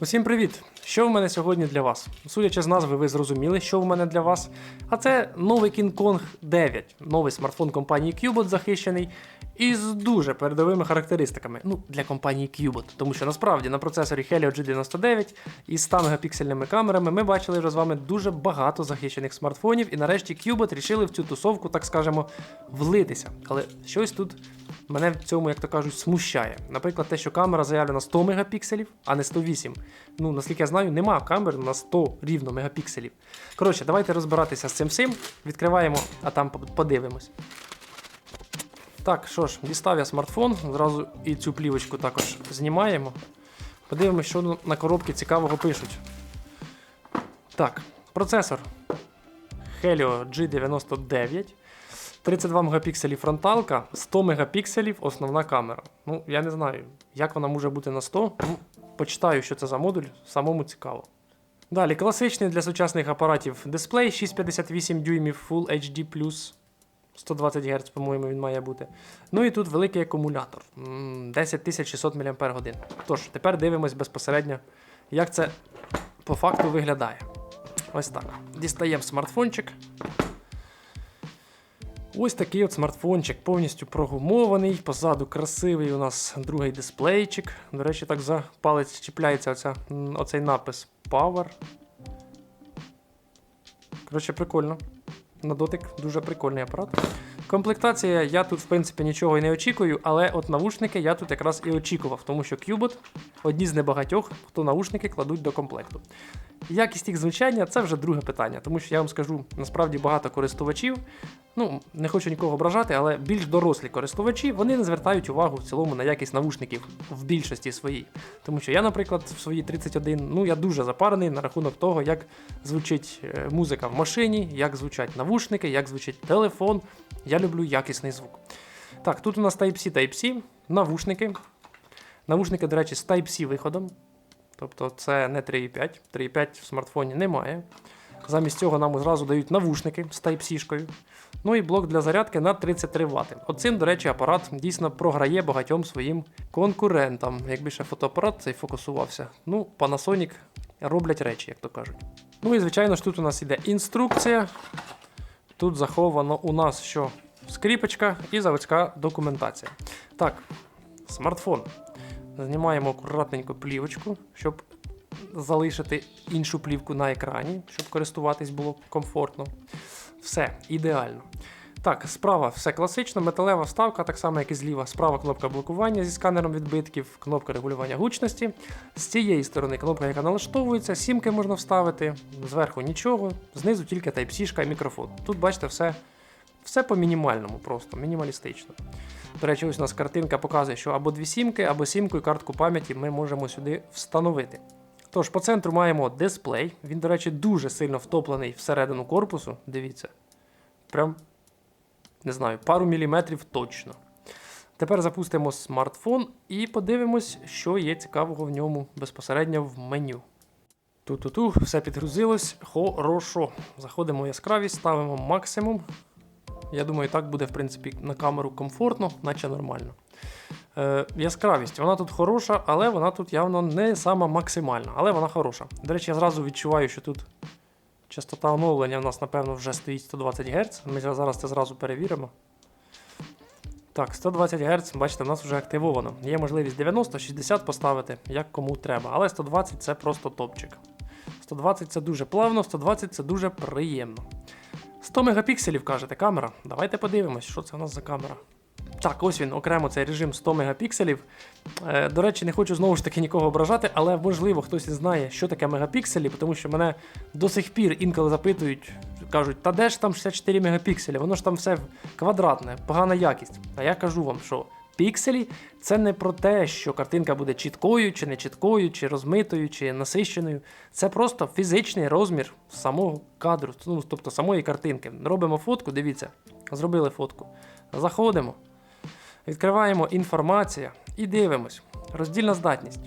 Усім привіт! Що в мене сьогодні для вас? Судячи з назви, ви зрозуміли, що в мене для вас. А це новий King Kong 9, новий смартфон компанії Cubot захищений із дуже передовими характеристиками. Ну, для компанії Cubot. Тому що насправді на процесорі Helio G99 із 100 мегапіксельними камерами ми бачили вже з вами дуже багато захищених смартфонів, і нарешті Cubot рішили в цю тусовку, так скажемо, влитися. Але щось тут мене в цьому, як то кажуть, смущає. Наприклад, те, що камера заявлена 100 мегапікселів, а не 108. Ну, наскільки я знаю, нема камер на 100 рівно мегапікселів. Коротше, давайте розбиратися з цим всім. Відкриваємо, а там подивимось. Так, що ж, дістав я смартфон, зразу і цю плівочку також знімаємо. Подивимось, що на коробці цікавого пишуть. Так, процесор Helio G99. 32 мегапікселів фронталка, 100 мегапікселів основна камера. Ну, я не знаю, як вона може бути на 100. Ну, почитаю, що це за модуль, самому цікаво. Далі, класичний для сучасних апаратів дисплей 658 дюймів Full HD 120 Гц, по-моєму, він має бути. Ну і тут великий акумулятор 10600 мАч. Тож, тепер дивимось безпосередньо, як це по факту виглядає. Ось так. Дістаємо смартфончик. Ось такий от смартфончик, повністю прогумований. Позаду красивий у нас другий дисплейчик. До речі, так за палець чіпляється оця, оцей напис Power. Коротше, прикольно. На дотик дуже прикольний апарат. Комплектація, я тут, в принципі, нічого і не очікую, але от навушники я тут якраз і очікував, тому що Qbot одні з небагатьох, хто навушники кладуть до комплекту. Якість їх звучання це вже друге питання, тому що я вам скажу, насправді багато користувачів, ну не хочу нікого ображати, але більш дорослі користувачі вони не звертають увагу в цілому на якість навушників в більшості своїй. Тому що я, наприклад, в свої 31, ну я дуже запарений на рахунок того, як звучить е, музика в машині, як звучать навушники, як звучить телефон. Я люблю якісний звук. Так, тут у нас Type-C, Type-C, навушники. Навушники, до речі, з Type-C виходом. Тобто це не 3.5, 3.5 в смартфоні немає. Замість цього нам одразу дають навушники з Type-C. Ну і блок для зарядки на 33 Вт. Оцим, до речі, апарат дійсно програє багатьом своїм конкурентам. Якби ще фотоапарат цей фокусувався. Ну, Panasonic роблять речі, як то кажуть. Ну і звичайно ж тут у нас іде інструкція. Тут заховано у нас що скріпочка і заводська документація. Так, смартфон. Знімаємо акуратненько плівочку, щоб залишити іншу плівку на екрані, щоб користуватись було комфортно. Все, ідеально. Так, справа все класично, металева вставка, так само, як і зліва. Справа кнопка блокування зі сканером відбитків, кнопка регулювання гучності. З цієї сторони кнопка, яка налаштовується, сімки можна вставити, зверху нічого, знизу тільки Type-C і мікрофон. Тут, бачите, все все по мінімальному, просто мінімалістично. До речі, ось у нас картинка показує, що або дві сімки, або сімку і картку пам'яті ми можемо сюди встановити. Тож, по центру маємо дисплей. Він, до речі, дуже сильно втоплений всередину корпусу. Дивіться. Прям, не знаю, пару міліметрів точно. Тепер запустимо смартфон і подивимось, що є цікавого в ньому безпосередньо в меню. Ту-ту-ту, все підгрузилось. Хорошо. Заходимо в яскравість, ставимо максимум. Я думаю, так буде, в принципі, на камеру комфортно, наче нормально. Е, Яскравість, вона тут хороша, але вона тут явно не сама максимальна, але вона хороша. До речі, я зразу відчуваю, що тут частота оновлення у нас, напевно, вже стоїть 120 Гц. Ми зараз це зразу перевіримо. Так, 120 Гц, бачите, у нас вже активовано. Є можливість 90-60 поставити, як кому треба. Але 120 це просто топчик. 120 це дуже плавно, 120 це дуже приємно. 100 мегапікселів, кажете, камера. Давайте подивимось, що це у нас за камера. Так, ось він, окремо цей режим 100 мегапікселів. Е, До речі, не хочу знову ж таки нікого ображати, але можливо хтось і знає, що таке мегапікселі, тому що мене до сих пір інколи запитують, кажуть, та де ж там 64 мегапікселі? Воно ж там все квадратне, погана якість. А я кажу вам, що пікселі це не про те, що картинка буде чіткою, чи не чіткою, чи розмитою, чи насищеною. Це просто фізичний розмір самого кадру, ну, тобто самої картинки. Робимо фотку, дивіться, зробили фотку. Заходимо. Відкриваємо інформація і дивимось. Роздільна здатність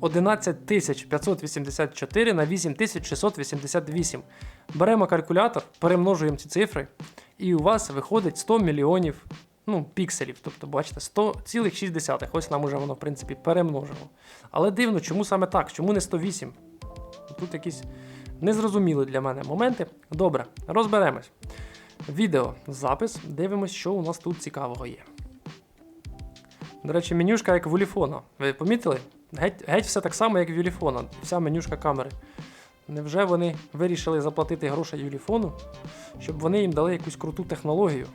11584 на 8688. Беремо калькулятор, перемножуємо ці цифри, і у вас виходить 100 мільйонів ну, пікселів. Тобто, бачите, 100,6. Ось нам уже воно, в принципі, перемножило. Але дивно, чому саме так? Чому не 108? Тут якісь незрозумілі для мене моменти. Добре, розберемось. Відео, запис, дивимось, що у нас тут цікавого є. До речі, менюшка як в Уліфона. Ви помітили? Геть, геть все так само, як в Юліфона. Вся менюшка камери. Невже вони вирішили заплатити гроші Юліфону, щоб вони їм дали якусь круту технологію?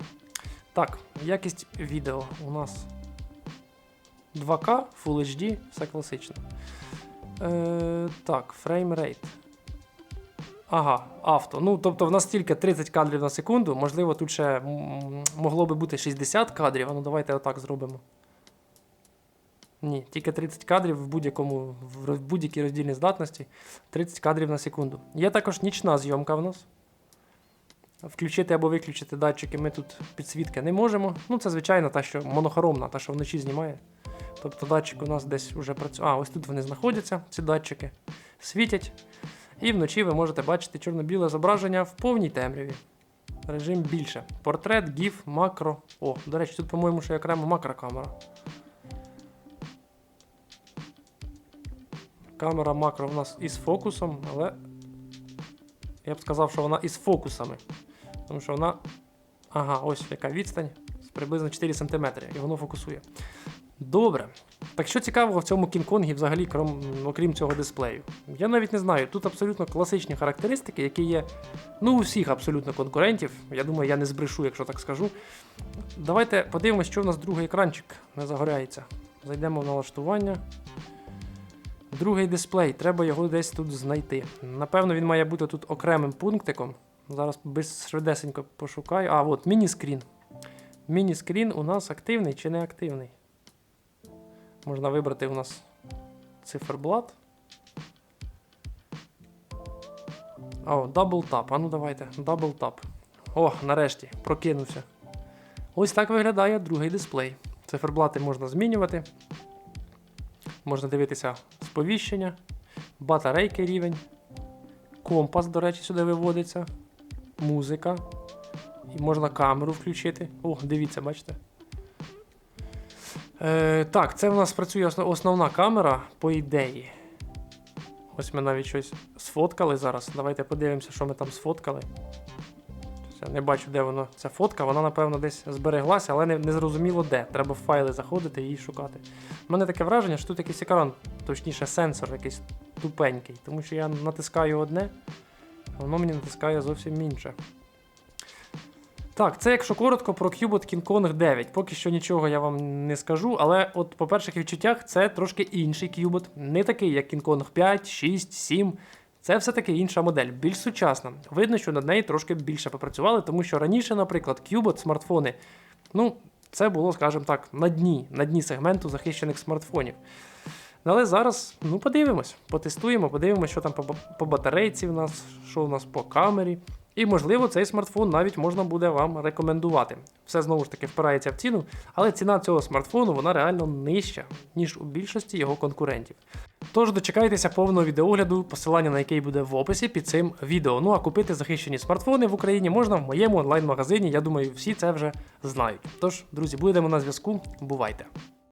Так, якість відео у нас 2К, Full HD, все класично. Е, так, фреймрейт. Ага, авто. Ну, тобто в нас тільки 30 кадрів на секунду. Можливо, тут ще могло би бути 60 кадрів. А ну давайте отак зробимо. Ні, тільки 30 кадрів в будь-якому в будь-якій роздільній здатності. 30 кадрів на секунду. Є також нічна зйомка в нас. Включити або виключити датчики ми тут підсвітки не можемо. Ну, це звичайно та, що монохромна, та, що вночі знімає. Тобто датчик у нас десь вже працює. А, ось тут вони знаходяться, ці датчики. Світять. І вночі ви можете бачити чорно-біле зображення в повній темряві. Режим більше. Портрет, GIF, макро. О, до речі, тут, по-моєму, ще окремо макрокамера. Камера макро в нас із фокусом, але я б сказав, що вона із фокусами. Тому що вона. Ага, ось яка відстань приблизно 4 см, і воно фокусує. Добре. Так що цікавого в цьому Кінг-Конгі взагалі, крім, окрім цього дисплею? Я навіть не знаю. Тут абсолютно класичні характеристики, які є ну, у всіх абсолютно конкурентів. Я думаю, я не збрешу, якщо так скажу. Давайте подивимось, що в нас другий екранчик не загоряється. Зайдемо в налаштування. Другий дисплей, треба його десь тут знайти. Напевно, він має бути тут окремим пунктиком. Зараз швидесенько пошукаю. А, от міні-скрін. Міні-скрін у нас активний чи не активний? Можна вибрати у нас циферблат. О, дабл тап. А ну давайте, дабл тап. О, нарешті, прокинувся. Ось так виглядає другий дисплей. Циферблати можна змінювати. Можна дивитися сповіщення, батарейки рівень, компас, до речі, сюди виводиться, музика. І можна камеру включити. О, дивіться, бачите. Е, так, це в нас працює осно- основна камера, по ідеї. Ось ми навіть щось сфоткали зараз. Давайте подивимося, що ми там сфоткали. Я не бачу, де воно ця фотка. Вона, напевно, десь збереглася, але не, не зрозуміло де. Треба в файли заходити і її шукати. У мене таке враження, що тут якийсь екран, точніше, сенсор якийсь тупенький, тому що я натискаю одне, воно мені натискає зовсім інше. Так, це якщо коротко про Cubot King Kong 9. Поки що нічого я вам не скажу, але от по перших відчуттях це трошки інший Cubot. Не такий, як King Kong 5, 6, 7. Це все-таки інша модель, більш сучасна. Видно, що над нею трошки більше попрацювали, тому що раніше, наприклад, Cubot смартфони, ну, це було, скажімо так, на дні, на дні сегменту захищених смартфонів. Але зараз, ну, подивимось, потестуємо, подивимось, що там по, по батарейці в нас, що у нас по камері. І, можливо, цей смартфон навіть можна буде вам рекомендувати. Все знову ж таки впирається в ціну, але ціна цього смартфону вона реально нижча, ніж у більшості його конкурентів. Тож дочекайтеся повного відеогляду, посилання на який буде в описі під цим відео. Ну а купити захищені смартфони в Україні можна в моєму онлайн-магазині. Я думаю, всі це вже знають. Тож, друзі, будемо на зв'язку. Бувайте!